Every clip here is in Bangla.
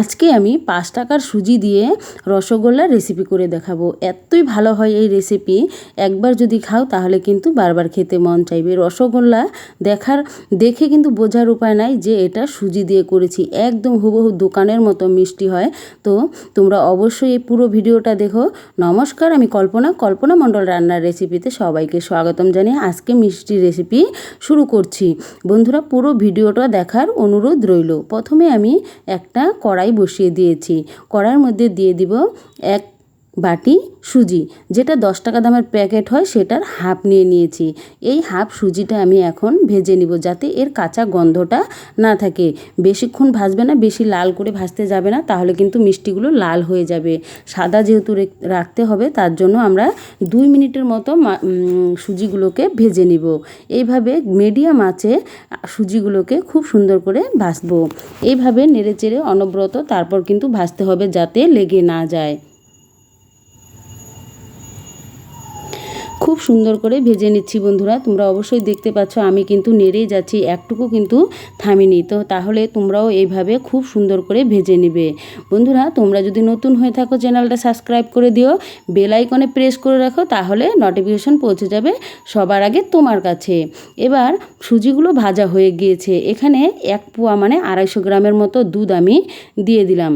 আজকে আমি পাঁচ টাকার সুজি দিয়ে রসগোল্লার রেসিপি করে দেখাবো। এতই ভালো হয় এই রেসিপি একবার যদি খাও তাহলে কিন্তু বারবার খেতে মন চাইবে। রসগোল্লা দেখার, দেখে কিন্তু বোঝার উপায় নাই যে এটা সুজি দিয়ে করেছি। একদম হুবহু দোকানের মতো মিষ্টি হয়। তো তোমরা অবশ্যই এই পুরো ভিডিওটা দেখো। নমস্কার, আমি কল্পনা। কল্পনা মণ্ডল রান্নার রেসিপিতে সবাইকে স্বাগতম জানিয়ে আজকে মিষ্টি রেসিপি শুরু করছি। বন্ধুরা, পুরো ভিডিওটা দেখার অনুরোধ রইল। প্রথমে আমি একটা কড়াই বসিয়ে দিয়েছি। কড়ার মধ্যে দিয়ে দিব এক বাটি সুজি, যেটা দশ টাকা দামের প্যাকেট হয় সেটার হাফ নিয়ে নিয়েছি। এই হাফ সুজিটা আমি এখন ভেজে নিব যাতে এর কাঁচা গন্ধটা না থাকে। বেশিক্ষণ ভাজবে না, বেশি লাল করে ভাজতে যাবে না, তাহলে কিন্তু মিষ্টিগুলো লাল হয়ে যাবে। সাদা যেহেতু রাখতে হবে, তার জন্য আমরা দুই মিনিটের মতো সুজিগুলোকে ভেজে নিব। এইভাবে মিডিয়াম আছে সুজিগুলোকে খুব সুন্দর করে ভাজবো। এইভাবে নেড়ে চেড়ে অনবরত তারপর কিন্তু ভাজতে হবে যাতে লেগে না যায়। খুব সুন্দর করে ভেজে নিচ্ছি বন্ধুরা। তোমরা অবশ্যই দেখতে পাচ্ছ, আমি কিন্তু নেড়েই যাচ্ছি, একটুকু কিন্তু থামিনি। তো তাহলে তোমরাও এইভাবে খুব সুন্দর করে ভেজে নেবে। বন্ধুরা, তোমরা যদি নতুন হয়ে থাকো, চ্যানেলটা সাবস্ক্রাইব করে দিও, বেল আইকনে প্রেস করে রাখো, তাহলে নোটিফিকেশন পৌঁছে যাবে সবার আগে তোমার কাছে। এবার সুজিগুলো ভাজা হয়ে গিয়েছে। এখানে এক পোয়া মানে আড়াইশো গ্রামের মতো দুধ আমি দিয়ে দিলাম।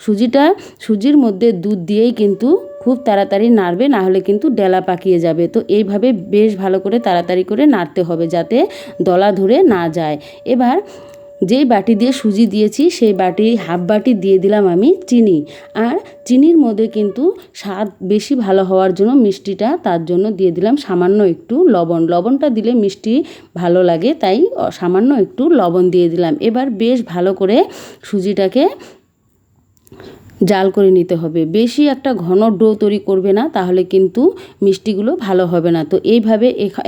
সুজিটা, সুজির মধ্যে দুধ দিয়েই কিন্তু খুব তাড়াতাড়ি নাড়বে, না হলে কিন্তু ডেলা পাকিয়ে যাবে। তো এইভাবে বেশ ভালো করে তাড়াতাড়ি করে নাড়তে হবে যাতে দলা ধরে না যায়। এবার যেই বাটি দিয়ে সুজি দিয়েছি, সেই বাটি, হাফ বাটি দিয়ে দিলাম আমি চিনি। আর চিনির মধ্যে কিন্তু স্বাদ বেশি ভালো হওয়ার জন্য মিষ্টিটা তার জন্য দিয়ে দিলাম সামান্য একটু লবণ। লবণটা দিলে মিষ্টি ভালো লাগে, তাই সামান্য একটু লবণ দিয়ে দিলাম। এবার বেশ ভালো করে সুজিটাকে জাল করে নিতে হবে। বেশি একটা ঘন ডো তৈরি করবে না, তাহলে কিন্তু মিষ্টিগুলো ভালো হবে না। তো এইভাবে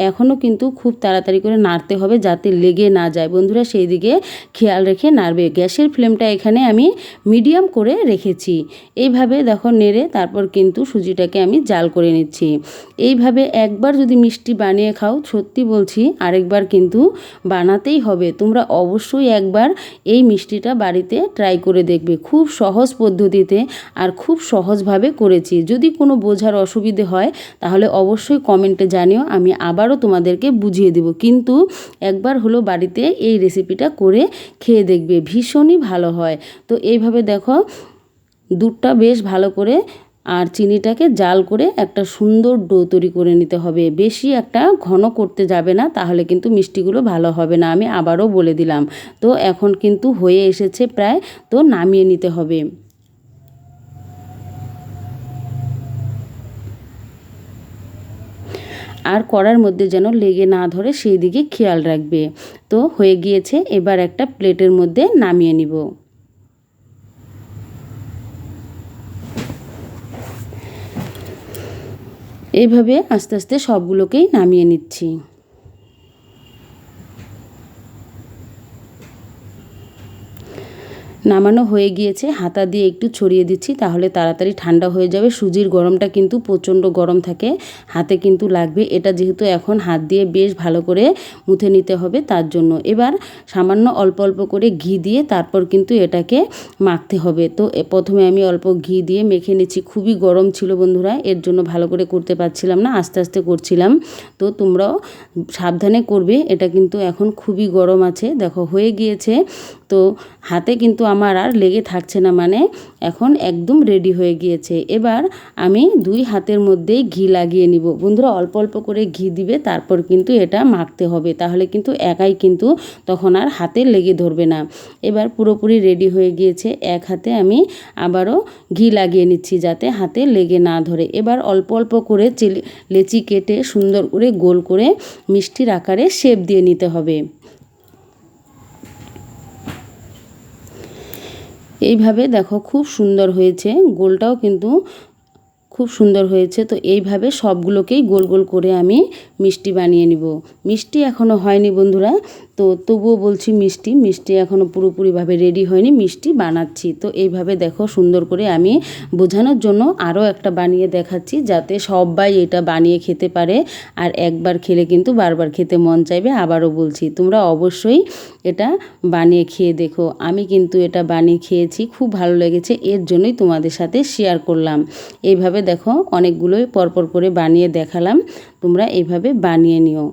এখনও কিন্তু খুব তাড়াতাড়ি করে নাড়তে হবে যাতে লেগে না যায়। বন্ধুরা, সেই দিকে খেয়াল রেখে নাড়বে। গ্যাসের ফ্লেমটা এখানে আমি মিডিয়াম করে রেখেছি। এইভাবে দেখো নেড়ে তারপর কিন্তু সুজিটাকে আমি জাল করে নিচ্ছি। এইভাবে একবার যদি মিষ্টি বানিয়ে খাও, সত্যি বলছি আরেকবার কিন্তু বানাতেই হবে। তোমরা অবশ্যই একবার এই মিষ্টিটা বাড়িতে ট্রাই করে দেখবে। খুব সহজ পদ্ধতি পদ্ধতিতে আর খুব সহজভাবে করেছি। যদি কোনো বোঝার অসুবিধে হয়, তাহলে অবশ্যই কমেন্টে জানিও, আমি আবারও তোমাদেরকে বুঝিয়ে দেব। কিন্তু একবার হলো বাড়িতে এই রেসিপিটা করে খেয়ে দেখবে, ভীষণই ভালো হয়। তো এইভাবে দেখো, দুধটা বেশ ভালো করে আর চিনিটাকে জাল করে একটা সুন্দর ডো তৈরি করে নিতে হবে। বেশি একটা ঘন করতে যাবে না, তাহলে কিন্তু মিষ্টিগুলো ভালো হবে না, আমি আবারও বলে দিলাম। তো এখন কিন্তু হয়ে এসেছে প্রায়, তো নামিয়ে নিতে হবে। আর কড়ার মধ্যে যেন লেগে না ধরে সেই দিকে খেয়াল রাখবে। তো হয়ে গিয়েছে, এবার একটা প্লেটের মধ্যে নামিয়ে নিব। এইভাবে আস্তে আস্তে সবগুলোকেই নামিয়ে নিচ্ছি। নামানো হয়ে গিয়েছে, হাতা দিয়ে একটু ছড়িয়ে দিচ্ছি, তাহলে তাড়াতাড়ি ঠান্ডা হয়ে যাবে। সুজির গরমটা কিন্তু প্রচণ্ড গরম থাকে, হাতে কিন্তু লাগবে। এটা যেহেতু এখন হাত দিয়ে বেশ ভালো করে মুথে নিতে হবে তার জন্য। এবার সামান্য অল্প অল্প করে ঘি দিয়ে তারপর কিন্তু এটাকে মাখতে হবে। তো প্রথমে আমি অল্প ঘি দিয়ে মেখে নিচ্ছি। খুবই গরম ছিল বন্ধুরা, এর জন্য ভালো করে করতে পারছিলাম না, আস্তে আস্তে করছিলাম। তো তোমরাও সাবধানে করবে, এটা কিন্তু এখন খুবই গরম আছে। দেখো, হয়ে গিয়েছে। তো হাতে কিন্তু আমার আর লেগে থাকছে না মানে এখন একদম রেডি হয়ে গিয়েছে। এবার আমি দুই হাতের মধ্যেই ঘি লাগিয়ে নিব। বন্ধুরা, অল্প অল্প করে ঘি দিবে, তারপর কিন্তু এটা মাখতে হবে। তাহলে কিন্তু একাই কিন্তু তখন আর হাতে লেগে ধরবে না। এবার পুরোপুরি রেডি হয়ে গিয়েছে। এক হাতে আমি আবারও ঘি লাগিয়ে নিচ্ছি যাতে হাতে লেগে না ধরে। এবার অল্প অল্প করে চিলি, লেচি কেটে সুন্দর করে গোল করে মিষ্টির আকারে শেপ দিয়ে নিতে হবে। এইভাবে দেখো খুব সুন্দর হয়েছে গোলটাও কিন্তু খুব সুন্দর হয়েছে। তো এইভাবে সবগুলোকেই গোল গোল করে আমি মিষ্টি বানিয়ে নিব। মিষ্টি এখনও হয়নি বন্ধুরা। তো তবুও বলছি মিষ্টি। মিষ্টি এখনও পুরোপুরিভাবে রেডি হয়নি। মিষ্টি বানাচ্ছি। তো এইভাবে দেখো সুন্দর করে আমি বোঝানোর জন্য আরও একটা বানিয়ে দেখাচ্ছি যাতে সবাই এটা বানিয়ে খেতে পারে। আর একবার খেলে কিন্তু বারবার খেতে মন চাইবে আবারও বলছি। তোমরা অবশ্যই এটা বানিয়ে খেয়ে দেখো। আমি কিন্তু এটা বানিয়ে খেয়েছি। খুব ভালো লেগেছে। এর জন্যই তোমাদের সাথে শেয়ার করলাম। এইভাবে দেখো অনেকগুলোই পরপর করে বানিয়ে দেখালাম। তোমরা এইভাবে বানিয়ে নিও।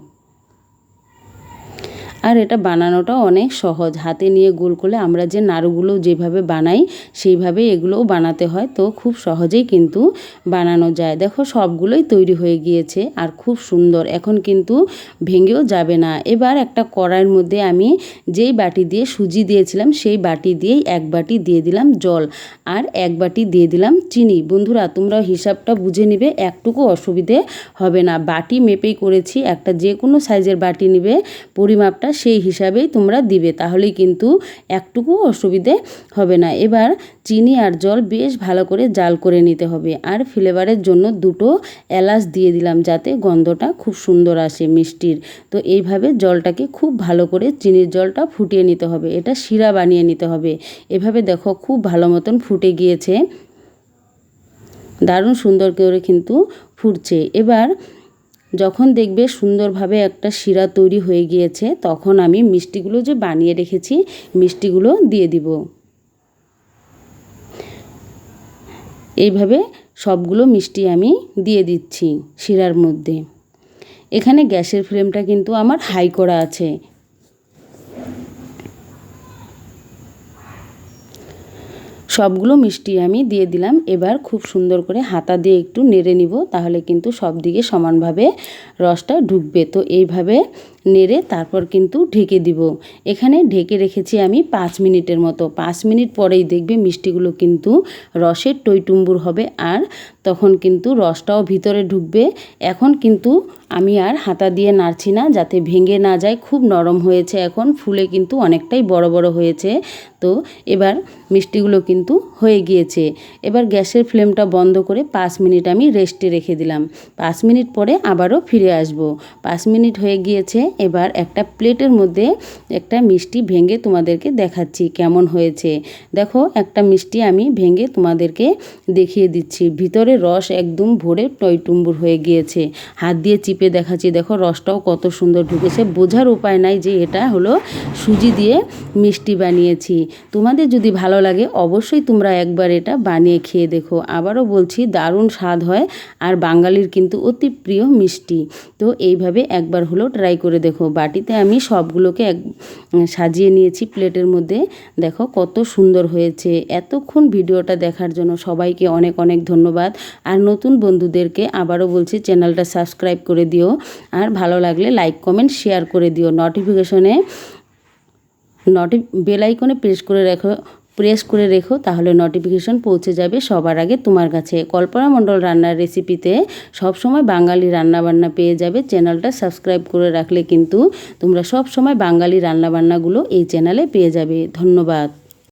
আর এটা বানানোটা অনেক সহজ। হাতে নিয়ে গোল করলে আমরা যে নাড়ুগুলো যেভাবে বানাই সেইভাবে এগুলোও বানাতে হয়। তো খুব সহজেই কিন্তু বানানো যায়। দেখো সবগুলোই তৈরি হয়ে গিয়েছে আর খুব সুন্দর। এখন কিন্তু ভেঙেও যাবে না। এবার একটা কড়াইয়ের মধ্যে আমি যেই বাটি দিয়ে সুজি দিয়েছিলাম, সেই বাটি দিয়েই এক বাটি দিয়ে দিলাম জল আর এক বাটি দিয়ে দিলাম চিনি। বন্ধুরা, তোমরা হিসাবটা বুঝে নিবে, একটুকু অসুবিধে হবে না। বাটি মেপেই করেছি, একটা যে কোনো সাইজের বাটি নিবে, পরিমাপটা সেই হিসাবেই তোমরা দিবে, তাহলেই কিন্তু একটুকু অসুবিধে হবে না। এবার চিনি আর জল বেশ ভালো করে জাল করে নিতে হবে। আর ফ্লেভারের জন্য দুটো এলাচ দিয়ে দিলাম, যাতে গন্ধটা খুব সুন্দর আসে মিষ্টির। তো এইভাবে জলটাকে খুব ভালো করে চিনির জলটা ফুটিয়ে নিতে হবে। এটা শিরা বানিয়ে নিতে হবে। এভাবে দেখো খুব ভালো মতন ফুটে গিয়েছে। দারুণ সুন্দর করে কিন্তু ফুটছে। এবার যখন দেখবে সুন্দরভাবে একটা শিরা তৈরি হয়ে গিয়েছে, তখন আমি মিষ্টিগুলো যে বানিয়ে রেখেছি, মিষ্টিগুলো দিয়ে দিব। এইভাবে সবগুলো মিষ্টি আমি দিয়ে দিচ্ছি শিরার মধ্যে। এখানে গ্যাসের ফ্লেমটা কিন্তু আমার হাই করা আছে। সবগুলো মিষ্টি আমি দিয়ে দিলাম। এবার খুব সুন্দর করে হাতা দিয়ে একটু নেড়ে নিব, তাহলে কিন্তু সব দিকে সমানভাবে রসটা ঢুকবে। তো এইভাবে নেড়ে তারপর কিন্তু ঢেকে দিব। এখানে ঢেকে রেখেছি আমি পাঁচ মিনিটের মতো। পাঁচ মিনিট পরেই দেখবে মিষ্টিগুলো কিন্তু রসের টইটুম্বুর হবে আর তখন কিন্তু রসটাও ভিতরে ঢুকবে। এখন কিন্তু আমি আর হাতা দিয়ে নাড়ছি না যাতে ভেঙে না যায়। খুব নরম হয়েছে এখন, ফুলে কিন্তু অনেকটাই বড় বড় হয়েছে। তো এবার মিষ্টিগুলো কিন্তু হয়ে গিয়েছে। এবার গ্যাসের ফ্লেমটা বন্ধ করে পাঁচ মিনিট আমি রেস্টে রেখে দিলাম। পাঁচ মিনিট পরে আবারও ফিরে আসব। পাঁচ মিনিট হয়ে গিয়েছে এবার একটা প্লেটের মধ্যে একটা মিষ্টি ভেঙে তোমাদেরকে দেখাচ্ছি কেমন হয়েছে। দেখো, একটা মিষ্টি আমি ভেঙে তোমাদেরকে দেখিয়ে দিচ্ছি। ভিতরে রস একদম ভরে টয়টুম্বুর হয়ে গিয়েছে। হাত দিয়ে চিপে দেখাচ্ছি। দেখো, রসটাও কত সুন্দর ঢুকেছে। বোঝার উপায় নাই যে এটা হলো সুজি দিয়ে মিষ্টি বানিয়েছি। তোমাদের যদি ভালো লাগে, অবশ্যই তোমরা একবার এটা বানিয়ে খেয়ে দেখো। আবারও বলছি, দারুণ স্বাদ হয়। আর বাঙালির কিন্তু অতি প্রিয় মিষ্টি। তো এইভাবে একবার হলো ট্রাই করে দেখো, বাটিতে আমি সবগুলোকে এক সাজিয়ে নিয়েছি প্লেটের মধ্যে। দেখো কত সুন্দর হয়েছে। এতক্ষণ ভিডিওটা দেখার জন্য সবাইকে অনেক অনেক ধন্যবাদ। আর নতুন বন্ধুদেরকে আবারও বলছি, চ্যানেলটা সাবস্ক্রাইব করে দিও। আর ভালো লাগলে লাইক, কমেন্ট, শেয়ার করে দিও। নোটিফিকেশনে নটি বেল আইকনে প্রেস করে রেখো। প্রেস করে রেখো, তাহলে নোটিফিকেশন পৌঁছে যাবে সবার আগে তোমার কাছে। কল্পনা মণ্ডল রান্নার রেসিপিতে সবসময় বাঙালি রান্নাবান্না পেয়ে যাবে। চ্যানেলটা সাবস্ক্রাইব করে রাখলে কিন্তু তোমরা সব সময় বাঙালি রান্নাবান্নাগুলো এই চ্যানেলে পেয়ে যাবে। ধন্যবাদ।